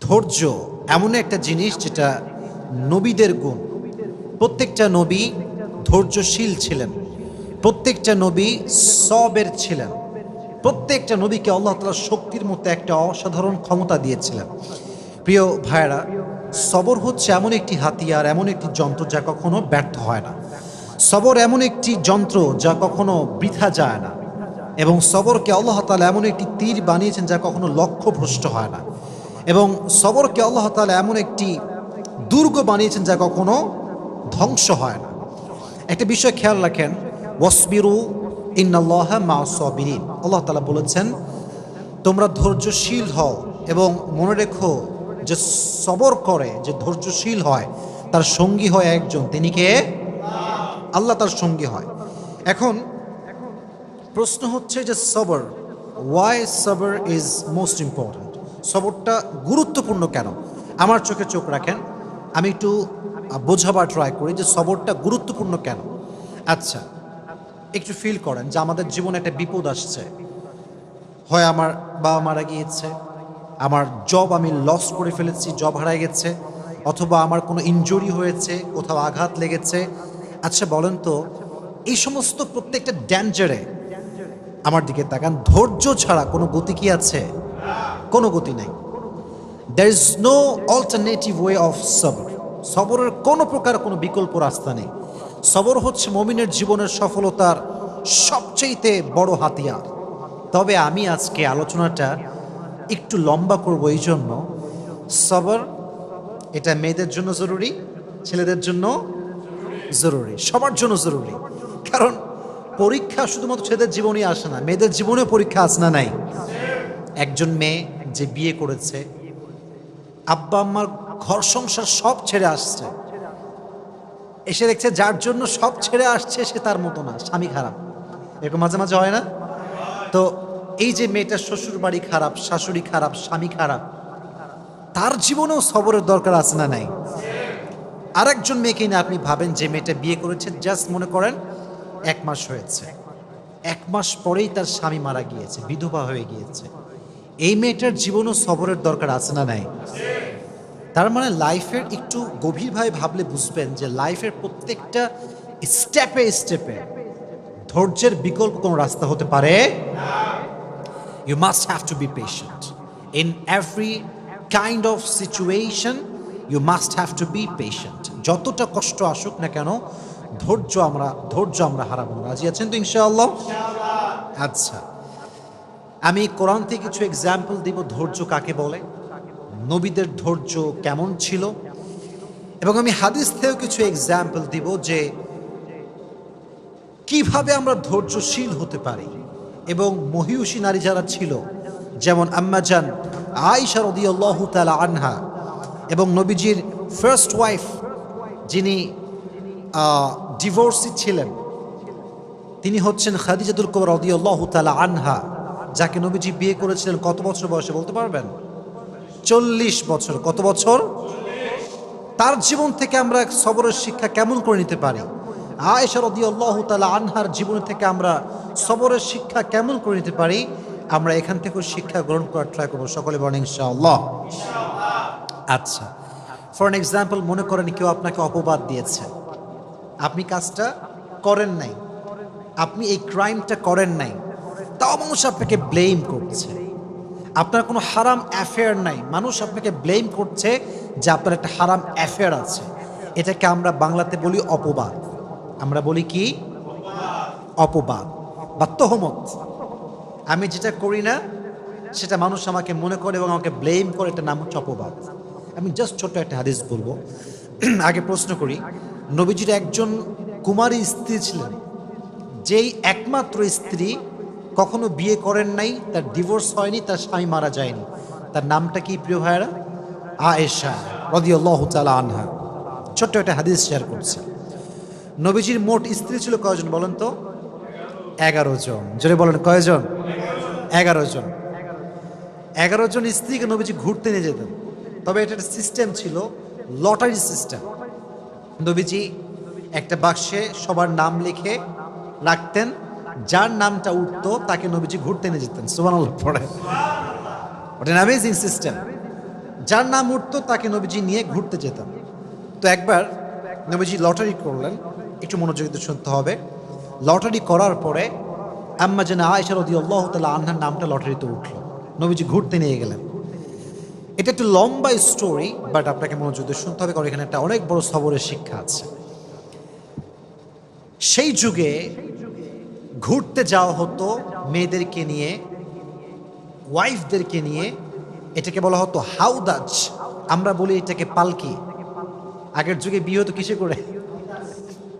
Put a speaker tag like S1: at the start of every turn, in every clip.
S1: ধৈর্য এমন একটা জিনিস যেটা নবীদের গুণ। প্রত্যেকটা নবী ধৈর্যশীল ছিলেন। প্রত্যেকটা নবী সবের ছিলেন। প্রত্যেকটা নবীকে আল্লাহ তালা শক্তির মতো একটা অসাধারণ ক্ষমতা দিয়েছিলেন। প্রিয় ভাইয়েরা, সবর হচ্ছে এমন একটি হাতিয়ার, এমন একটি যন্ত্র যা কখনো ব্যর্থ হয় না। সবর এমন একটি যন্ত্র যা কখনো বৃথা যায় না। এবং সবরকে আল্লাহ তালা এমন একটি তীর বানিয়েছেন যা কখনো লক্ষ্যভ্রষ্ট হয় না। এবং সবরকে আল্লাহ তালা এমন একটি দুর্গ বানিয়েছেন যা কখনো ধ্বংস হয় না। একটা বিষয় খেয়াল রাখেন, ওয়াসবিরু ইন্নাল্লাহ মা সবিরিন। আল্লাহ তালা বলেছেন, তোমরা ধৈর্যশীল হও এবং মনে রেখো যে সবর করে, যে ধৈর্যশীল হয়, তার সঙ্গী হয় একজন, তিনি কে? আল্লাহ তার সঙ্গী হয়। এখন প্রশ্ন হচ্ছে যে সবর ওয়াই সবর ইজ মোস্ট ইম্পর্ট্যান্ট সবরটা গুরুত্বপূর্ণ কেন? আমার চোখে চোখ রাখেন, আমি একটু বোঝাবার ট্রাই করি যে সবরটা গুরুত্বপূর্ণ কেন? আচ্ছা একটু ফিল করেন যে আমাদের জীবনে একটা বিপদ আসছে। হয় আমার বাবা মারা গিয়েছে, আমার জব আমি লস করে ফেলেছি জব হারায় গেছে, অথবা আমার কোনো ইনজুরি হয়েছে, কোথাও আঘাত লেগেছে। আচ্ছা বলেন তো, এই সমস্ত প্রত্যেকটা ড্যাঞ্জারে আমার দিকে তাকান। ধৈর্য ছাড়া কোনো গতি কি আছে? কোনো গতি নেই। There is no alternative way of সবর সবরের কোনো প্রকার কোনো বিকল্প রাস্তা নেই। সবর হচ্ছে মমিনের জীবনের সফলতার সবচেয়েতে বড় হাতিয়ার। তবে আমি আজকে আলোচনাটা একটু লম্বা করব এই জন্য সবর এটা মেয়েদের জন্য জরুরি, ছেলেদের জন্য জরুরি, সবার জন্য জরুরি। কারণ পরীক্ষা শুধুমাত্র ছেলেদের জীবনেই আসে না, মেয়েদের জীবনেও পরীক্ষা আসে না নাই? একজন মেয়ে যে বিয়ে করেছে, আব্বা আম্মার ঘর সংসার সব ছেড়ে আসছে। এসে দেখছে যার জন্য সব ছেড়ে আসছে, সে তার মতো না, স্বামী খারাপ। এরকম মাঝে মাঝে হয় না? তো এই যে মেয়েটার শ্বশুর বাড়ি খারাপ, শাশুড়ি খারাপ, স্বামী খারাপ, তার জীবনেও সবরের দরকার আছে না নাই? আরেকজন মেয়েকে না আপনি ভাবেন যে মেয়েটা বিয়ে করেছে, জাস্ট মনে করেন এক মাস হয়েছে। এক মাস পরেই তার স্বামী মারা গিয়েছে, বিধবা হয়ে গিয়েছে। এই মেয়েটার জীবনও সবরের দরকার আছে না নাই? তার মানে লাইফের একটু গভীরভাবে ভাবলে বুঝবেন যে লাইফের প্রত্যেকটা স্টেপে স্টেপে ধৈর্যের বিকল্প কোনো রাস্তা হতে পারে? You must have to be patient in every kind of situation you must have to be patient যতটা কষ্ট আসুক না কেন, ধৈর্য আমরা ধৈর্য আমরা হারাবো রাজি আছেন তো ইনশাআল্লাহ? আচ্ছা। আমি কোরআন থেকে কিছু এক্সাম্পল দিব, ধৈর্য কাকে বলে? নবীদের ধৈর্য কেমন ছিল? এবং আমি হাদিস থেকেও কিছু এক্সাম্পল দিব যে কীভাবে আমরা ধৈর্যশীল হতে পারি। এবং মহিষী নারী যারা ছিল, যেমন আম্মাজান আয়সা রদিয়াল্লাহু আনহা এবং নবীজির ফার্স্ট ওয়াইফ যিনি ডিভোর্সি ছিলেন, তিনি হচ্ছেন খাদিজাতুল কবর রদিয়াল্লাহু তালা আনহা। যাকে নবীজি বিয়ে করেছিলেন কত বছর বয়সে বলতে পারবেন? চল্লিশ বছর। কত বছর? তার জীবন থেকে আমরা সবরের শিক্ষা কেমন করে নিতে পারি? আয়েশা রদিয়াল্লাহু তালা আনহার জীবন থেকে আমরা সবরের শিক্ষা কেমন করে নিতে পারি? আমরা এখান থেকেও শিক্ষা গ্রহণ করার ট্রাই করব। সকলে বলেন, ইনশাআল্লাহ। আচ্ছা। ফর এন এক্সাম্পল মনে করেন কেউ আপনাকে অপবাদ দিয়েছে। আপনি কাজটা করেন নাই। আপনি এই ক্রাইমটা করেন নাই। তাও মানুষ আপনাকে ব্লেম করছে। আপনার কোনো হারাম অ্যাফেয়ার নাই। মানুষ আপনাকে ব্লেম করছে যে আপনার একটা হারাম অ্যাফেয়ার আছে। এটাকে আমরা বাংলাতে বলি অপবাদ। আমরা বলি কি? অপবাদ। বা তহমত আমি যেটা করি না, সেটা মানুষ আমাকে মনে করে এবং আমাকে ব্লেম করে এটা নাম হচ্ছে অপবাদ। আমি জাস্ট ছোট্ট একটা হাদিস বলব। আগে প্রশ্ন করি, নবীজির একজন কুমারী স্ত্রী ছিলেন। যেই একমাত্র স্ত্রী কখনো বিয়ে করেন নাই, তার ডিভোর্স হয়নি, তার স্বামী মারা যায়নি। তার নামটা কি, প্রিয় ভাইয়েরা? আয়েশা রদিয়াল্লাহ তালা আনহা। ছোট্ট একটা হাদিস শেয়ার করছে। নবীজির মোট স্ত্রী ছিল কয়জন বলেন তো? এগারো জন। জোরে বলেন, কয়জন? এগারো জন। এগারো জন স্ত্রীকে নবীজি ঘুরতে নিয়ে যেতেন। তবে এটা একটা সিস্টেম ছিল লটারি সিস্টেম নবীজি একটা বাক্সে সবার নাম লিখে রাখতেন। যার নামটা উঠতো, তাকে নবীজি ঘুরতে নিয়ে যেতেন সুবান অ্যামেজিং সিস্টেম যার নাম উঠতো, তাকে নবীজি নিয়ে ঘুরতে যেতাম তো একবার নবীজি লটারি করলেন, একটু মনোযোগিত শুনতে হবে। লটারি করার পরে আম্মা যেন আয়সা রদি আল্লাহ তালা আনহার নামটা লটারিতে উঠল। নবীজি ঘুরতে নিয়ে গেলেন। এটা একটু লম্বা স্টোরি বাট আপনাকে মনোযোগ দিয়ে শুনতে হবে, কারণ এখানে একটা অনেক বড় সবরের শিক্ষা আছে। সেই যুগে ঘুরতে যাওয়া হতো মেয়েদেরকে নিয়ে ওয়াইফদেরকে নিয়ে, এটাকে বলা হতো হাউদাজ। আমরা বলি এটাকে পালকি। আগের যুগে বিয়ে হতো কিসে করে?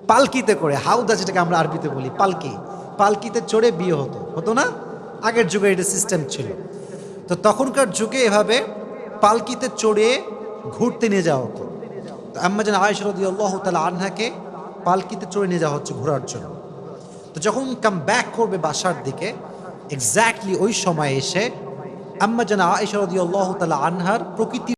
S1: পালকিতে করে। হাউদাজ এটাকে আমরা আরবিতে বলি, পালকি। পালকিতে চড়ে বিয়ে হতো। হতো না? আগের যুগে এটা সিস্টেম ছিল। তো তখনকার যুগে এভাবে পালকিতে চড়ে ঘুরতে নিয়ে যাওয়া হতো। তো আম্মা যেন আয়েশ রদি আল্লাহ তালা আনহাকে পালকিতে চড়ে নিয়ে যাওয়া হচ্ছে ঘোরার জন্য। তো যখন কাম ব্যাক করবে বাসার দিকে এক্স্যাক্টলি ওই সময় এসে আম্মা জানা আয়েশ রদি আল্লাহ তালা আনহার প্রকৃতি